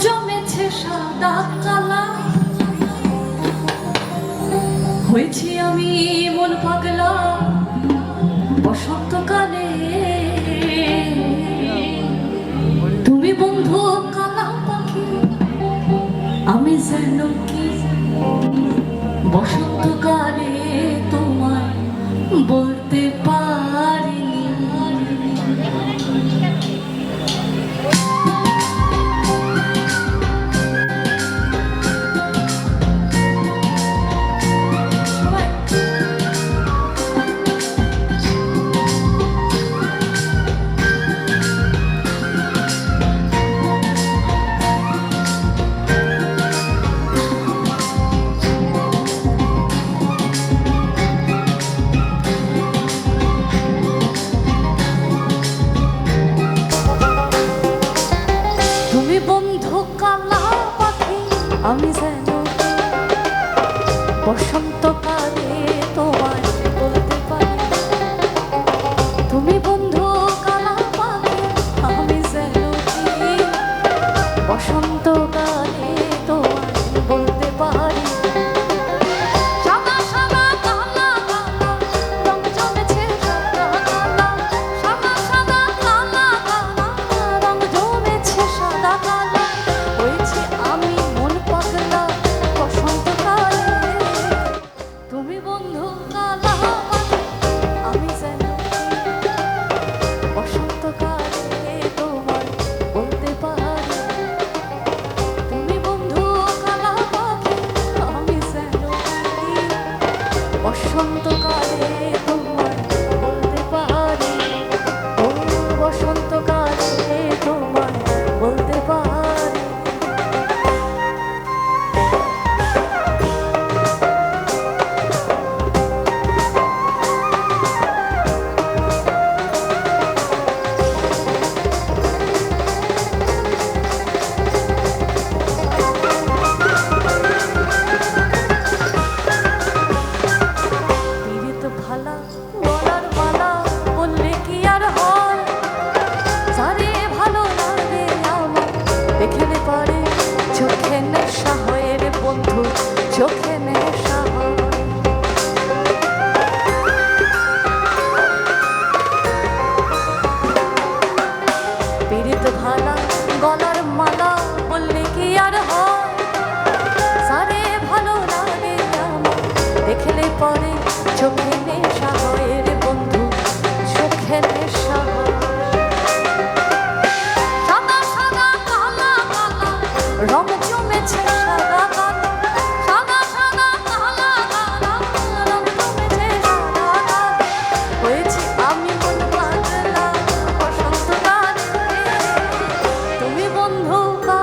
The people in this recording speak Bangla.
জমেছে সাদা হয়েছি আমি মন তুমি বন্ধু, কালা আমি যেন কি বসন্তকালে তোমায় বলতে পারিনি আমি যেন বসন্তকালে তোমায় বলতে পারি তুমি বল বসন্তকালে çok. roubar.